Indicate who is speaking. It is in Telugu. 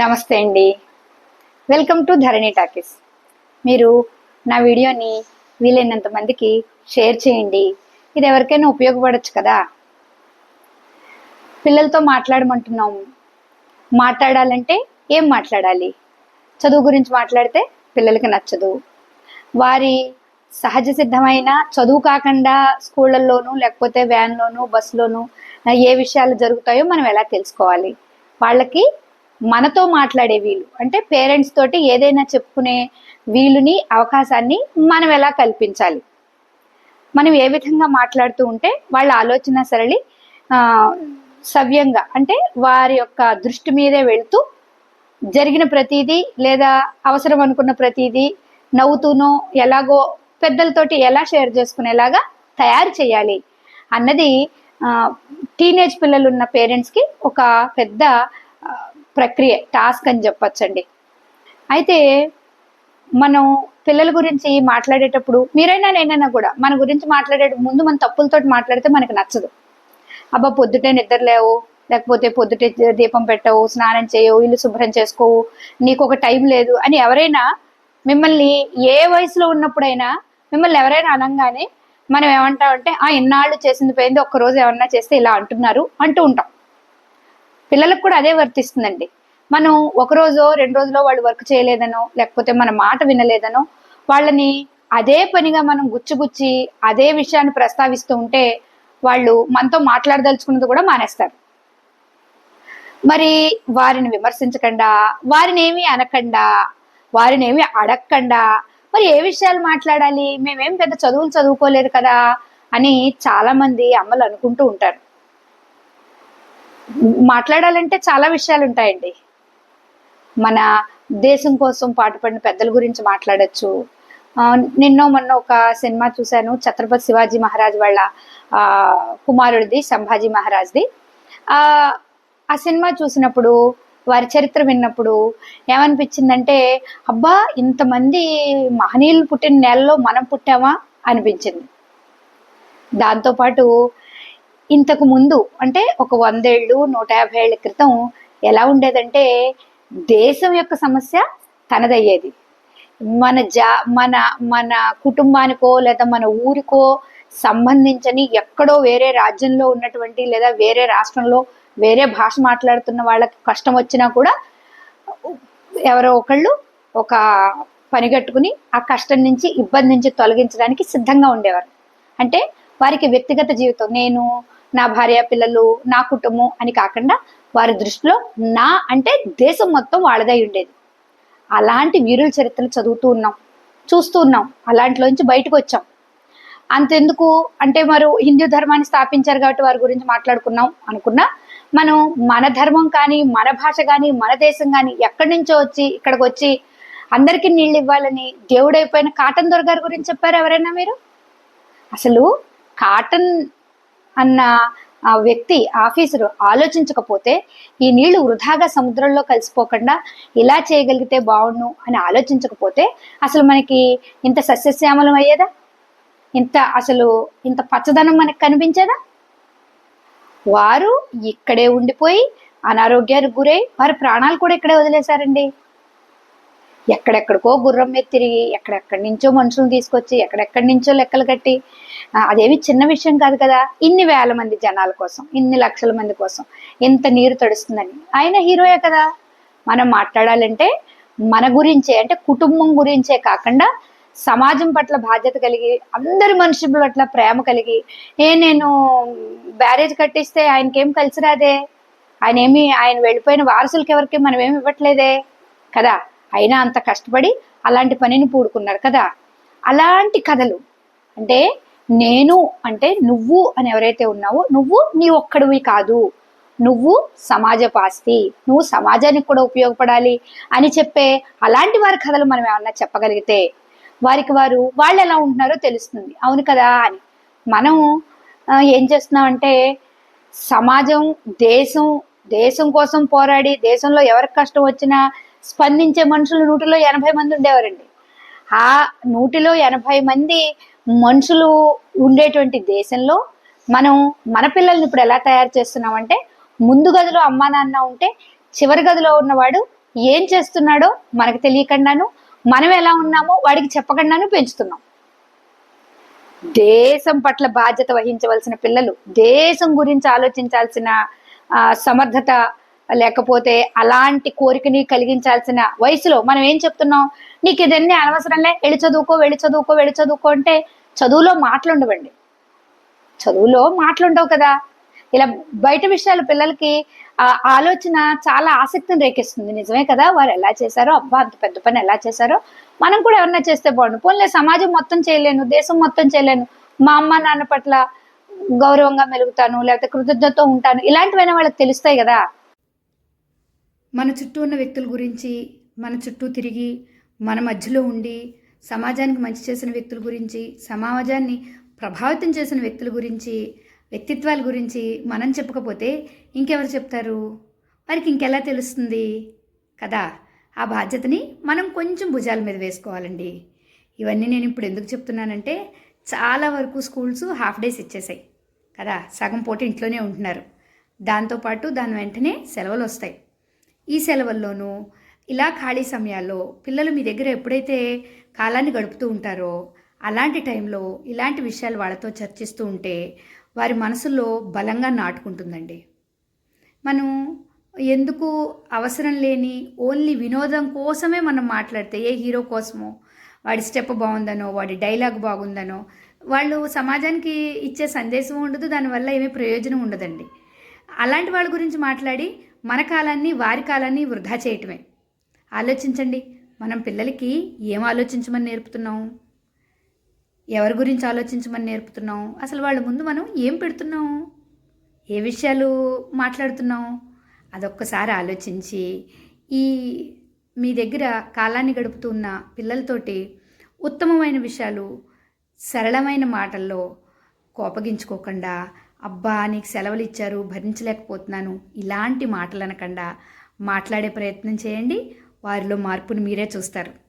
Speaker 1: నమస్తే అండి. వెల్కమ్ టు ధరణి టాకీస్ మీరు నా వీడియోని వీలైనంత మందికి షేర్ చేయండి. ఇది ఎవరికైనా ఉపయోగపడచ్చు కదా? పిల్లలతో మాట్లాడమంటున్నాం. మాట్లాడాలంటే ఏం మాట్లాడాలి? చదువు గురించి మాట్లాడితే పిల్లలకి నచ్చదు. వారి సహజ సిద్ధమైన చదువు కాకుండా స్కూళ్ళల్లోనూ లేకపోతే వ్యాన్లోనూ బస్సులోనూ ఏ విషయాలు జరుగుతాయో మనం ఎలా తెలుసుకోవాలి? వాళ్ళకి మనతో మాట్లాడే వీలు. అంటే పేరెంట్స్ తోటి ఏదైనా చెప్పుకునే వీలుని అవకాశాన్ని మనం ఎలా కల్పించాలి? మనం ఏ విధంగా మాట్లాడుతూ ఉంటే వాళ్ళ ఆలోచన సరళి సవ్యంగా అంటే వారి యొక్క దృష్టి మీదే వెళుతూ జరిగిన ప్రతిదీ లేదా అవసరం అనుకున్న ప్రతిదీ నవ్వుతూనో ఎలాగో పెద్దలతోటి ఎలా షేర్ చేసుకునేలాగా తయారు చేయాలి అన్నది టీనేజ్ పిల్లలు ఉన్న పేరెంట్స్కి ఒక పెద్ద ప్రక్రియ టాస్క్ అని చెప్పచ్చండి. అయితే మనం పిల్లల గురించి మాట్లాడేటప్పుడు మీరైనా నేనైనా కూడా మన గురించి మాట్లాడే ముందు మన తప్పులతోటి మాట్లాడితే మనకు నచ్చదు. అబ్బా పొద్దుటే నిద్ర లేవు లేకపోతే పొద్దుటే దీపం పెట్టవు స్నానం చేయవు ఇల్లు శుభ్రం చేసుకోవు నీకు ఒక టైం లేదు అని ఎవరైనా మిమ్మల్ని ఏ వయసులో ఉన్నప్పుడైనా మిమ్మల్ని ఎవరైనా అనగానే మనం ఏమంటామంటే ఆ ఇన్నాళ్ళు చేసింది పోయింది ఒక్కరోజు ఏమన్నా చేస్తే ఇలా అంటున్నారు అంటూ ఉంటాం. పిల్లలకు కూడా అదే వర్తిస్తుందండి. మనం ఒక రోజో రెండు రోజులో వాళ్ళు వర్క్ చేయలేదనో లేకపోతే మన మాట వినలేదనో వాళ్ళని అదే పనిగా మనం గుచ్చిగుచ్చి అదే విషయాన్ని ప్రస్తావిస్తూ ఉంటే వాళ్ళు మనతో మాట్లాడదలుచుకున్నది కూడా మానేస్తారు. మరి వారిని విమర్శించకుండా వారిని ఏమీ అనకుండా వారిని ఏమీ అడగకుండా మరి ఏ విషయాలు మాట్లాడాలి మేమేం పెద్ద చదువులు చదువుకోలేదు కదా అని చాలామంది అమ్మలు అనుకుంటూ ఉంటారు. మాట్లాడాలంటే చాలా విషయాలు ఉంటాయండి మన దేశం కోసం పాటుపడిన పెద్దల గురించి మాట్లాడచ్చు. నిన్నో మొన్న ఒక సినిమా చూశాను ఛత్రపతి శివాజీ మహారాజ్ వాళ్ళ కుమారుడిది సంభాజీ మహారాజ్ది. ఆ సినిమా చూసినప్పుడు వారి చరిత్ర విన్నప్పుడు ఏమనిపించిందంటే అబ్బా ఇంతమంది మహనీయులు పుట్టిన నెలలో మనం పుట్టామా? అనిపించింది. దాంతోపాటు ఇంతకు ముందు అంటే ఒక వందేళ్ళు నూట యాభై ఏళ్ళ క్రితం ఎలా ఉండేదంటే దేశం యొక్క సమస్య తనదయ్యేది. మన జా మన మన కుటుంబానికో లేదా మన ఊరికో సంబంధించని ఎక్కడో వేరే రాజ్యంలో ఉన్నటువంటి లేదా వేరే రాష్ట్రంలో వేరే భాష మాట్లాడుతున్న వాళ్ళకి కష్టం వచ్చినా కూడా ఎవరో ఒకళ్ళు ఒక పని కట్టుకుని ఆ కష్టం నుంచి ఇబ్బంది నుంచి తొలగించడానికి సిద్ధంగా ఉండేవారు. అంటే వారికి వ్యక్తిగత జీవితం నేను నా భార్య పిల్లలు నా కుటుంబం అని కాకుండా వారి దృష్టిలో నా అంటే దేశం మొత్తం వాళ్ళదై ఉండేది. అలాంటి వీరుల చరిత్రలు చదువుతూ ఉన్నాం చూస్తూ ఉన్నాం అలాంటిలోంచి బయటకు వచ్చాం. అంతెందుకు? అంటే మరి హిందూ ధర్మాన్ని స్థాపించారు కాబట్టి వారి గురించి మాట్లాడుకున్నాం అనుకున్నా మనం మన ధర్మం కానీ మన భాష కానీ మన దేశం కానీ ఎక్కడి నుంచో వచ్చి ఇక్కడికి వచ్చి అందరికీ నీళ్ళు ఇవ్వాలని దేవుడైపోయిన కాటన్ దొర గారి గురించి చెప్పారు ఎవరైనా మీరు? అసలు కాటన్ అన్న ఆ వ్యక్తి ఆఫీసరు ఆలోచించకపోతే ఈ నీళ్ళు వృధాగా సముద్రంలో కలిసిపోకుండా ఇలా చేయగలిగితే బాగుండు అని ఆలోచించకపోతే అసలు మనకి ఇంత సస్యశ్యామలం అయ్యేదా? ఇంత అసలు ఇంత పచ్చదనం మనకు కనిపించేదా? వారు ఇక్కడే ఉండిపోయి అనారోగ్యానికి గురై వారి ప్రాణాలు కూడా ఇక్కడే వదిలేశారండి. ఎక్కడెక్కడికో గుర్రం మీద తిరిగి ఎక్కడెక్కడి నుంచో మనుషులను తీసుకొచ్చి ఎక్కడెక్కడి నుంచో లెక్కలు కట్టి అదేమి చిన్న విషయం కాదు కదా. ఇన్ని వేల మంది జనాల కోసం ఇన్ని లక్షల మంది కోసం ఇంత నీరు తడుస్తుందని. ఆయన హీరోయే కదా. మనం మాట్లాడాలంటే మన గురించే అంటే కుటుంబం గురించే కాకుండా సమాజం పట్ల బాధ్యత కలిగి అందరి మనుషుల పట్ల ప్రేమ కలిగి ఏ నేను బ్యారేజ్ కట్టిస్తే ఆయనకేం కలిసి రాదే? ఆయన ఏమి ఆయన వెళ్ళిపోయిన వారసులకి ఎవరికి మనం ఏమి ఇవ్వట్లేదే? కదా. అయినా అంత కష్టపడి అలాంటి పనిని పూడుకున్నారు కదా. అలాంటి కథలు అంటే నేను అంటే నువ్వు అని ఎవరైతే ఉన్నావో నువ్వు నీ ఒక్కడివి కాదు. నువ్వు సమాజపు ఆస్తి నువ్వు సమాజానికి కూడా ఉపయోగపడాలి అని చెప్పే అలాంటి వారి కథలు మనం ఏమన్నా చెప్పగలిగితే వారికి వారు వాళ్ళు ఎలా ఉంటున్నారో తెలుస్తుంది. అవును కదా అని. మనం ఏం చేస్తున్నామంటే సమాజం దేశం దేశం కోసం పోరాడి దేశంలో ఎవరికి కష్టం వచ్చినా స్పందించే మనుషులు నూటిలో ఎనభై మంది ఉండేవారండి. ఆ నూటిలో ఎనభై మంది మనుషులు ఉండేటువంటి దేశంలో మనం మన పిల్లల్ని ఇప్పుడు ఎలా తయారు చేస్తున్నామంటే ముందు గదిలో అమ్మా నాన్న ఉంటే చివరి గదిలో ఉన్నవాడు ఏం చేస్తున్నాడో మనకు తెలియకుండాను మనం ఎలా ఉన్నామో వాడికి చెప్పకుండాను పెంచుతున్నాం. దేశం పట్ల బాధ్యత వహించవలసిన పిల్లలు దేశం గురించి ఆలోచించాల్సిన సమర్థత లేకపోతే అలాంటి కోరికని కలిగించాల్సిన వయసులో మనం ఏం చెప్తున్నాం? నీకు ఇదన్నీ అనవసరంలే వెళ్ళి చదువుకో వెళ్ళి చదువుకో వెళ్ళి చదువుకో అంటే చదువులో మాటలుండవండి. చదువులో మాటలుండవు కదా. ఇలా బయట విషయాలు పిల్లలకి ఆ ఆలోచన చాలా ఆసక్తిని రేకిస్తుంది. నిజమే కదా? వారు ఎలా చేశారో అబ్బా అంత పెద్ద పని ఎలా చేశారో మనం కూడా ఎవరన్నా చేస్తే బాగుండు. పోన్లే సమాజం మొత్తం చేయలేను దేశం మొత్తం చేయలేను. మా అమ్మ నాన్న పట్ల గౌరవంగా మెలుగుతాను లేకపోతే కృతజ్ఞతతో ఉంటాను. ఇలాంటివైనా వాళ్ళకి తెలుస్తాయి కదా?
Speaker 2: మన చుట్టూ ఉన్న వ్యక్తుల గురించి మన చుట్టూ తిరిగి మన మధ్యలో ఉండి సమాజానికి మంచి చేసిన వ్యక్తుల గురించి సమాజాన్ని ప్రభావితం చేసిన వ్యక్తుల గురించి వ్యక్తిత్వాల గురించి మనం చెప్పకపోతే ఇంకెవరు చెప్తారు? వారికి ఇంకెలా తెలుస్తుంది? కదా ఆ బాధ్యతని మనం కొంచెం భుజాల మీద వేసుకోవాలండి. ఇవన్నీ నేను ఇప్పుడు ఎందుకు చెప్తున్నానంటే చాలా వరకు స్కూల్స్ హాఫ్ డేస్ ఇచ్చేసాయి. కదా సగం పూట ఇంట్లోనే ఉంటున్నారు. దాంతోపాటు దాని వెంటనే సెలవులు వస్తాయి. ఈ సెలవుల్లోనూ ఇలా ఖాళీ సమయాల్లో పిల్లలు మీ దగ్గర ఎప్పుడైతే కాలాన్ని గడుపుతూ ఉంటారో అలాంటి టైంలో ఇలాంటి విషయాలు వాళ్ళతో చర్చిస్తూ ఉంటే వారి మనసులో బలంగా నాటుకుంటుందండి. మనం ఎందుకు అవసరం లేని ఓన్లీ వినోదం కోసమే మనం మాట్లాడితే ఏ హీరో కోసమో వాడి స్టెప్ బాగుందనో వాడి డైలాగ్ బాగుందనో వాళ్ళు సమాజానికి ఇచ్చే సందేశం ఉండదు దానివల్ల ఏమీ ప్రయోజనం ఉండదండి. అలాంటి వాళ్ళ గురించి మాట్లాడి మన కాలాన్ని వారి కాలాన్ని వృధా చేయటమే. ఆలోచించండి మనం పిల్లలకి ఏం ఆలోచించమని నేర్పుతున్నాం? ఎవరి గురించి ఆలోచించమని నేర్పుతున్నాం? అసలు వాళ్ళ ముందు మనం ఏం పెడుతున్నాం? ఏ విషయాలు మాట్లాడుతున్నాం? అదొక్కసారి ఆలోచించి ఈ మీ దగ్గర కాలాన్ని గడుపుతున్న పిల్లలతోటి ఉత్తమమైన విషయాలు సరళమైన మాటల్లో కోపగించుకోకుండా అబ్బా నీకు సెలవులు ఇచ్చారు భరించలేకపోతున్నాను. ఇలాంటి మాటలు అనకుండా మాట్లాడే ప్రయత్నం చేయండి. వారిలో మార్పును మీరే చూస్తారు.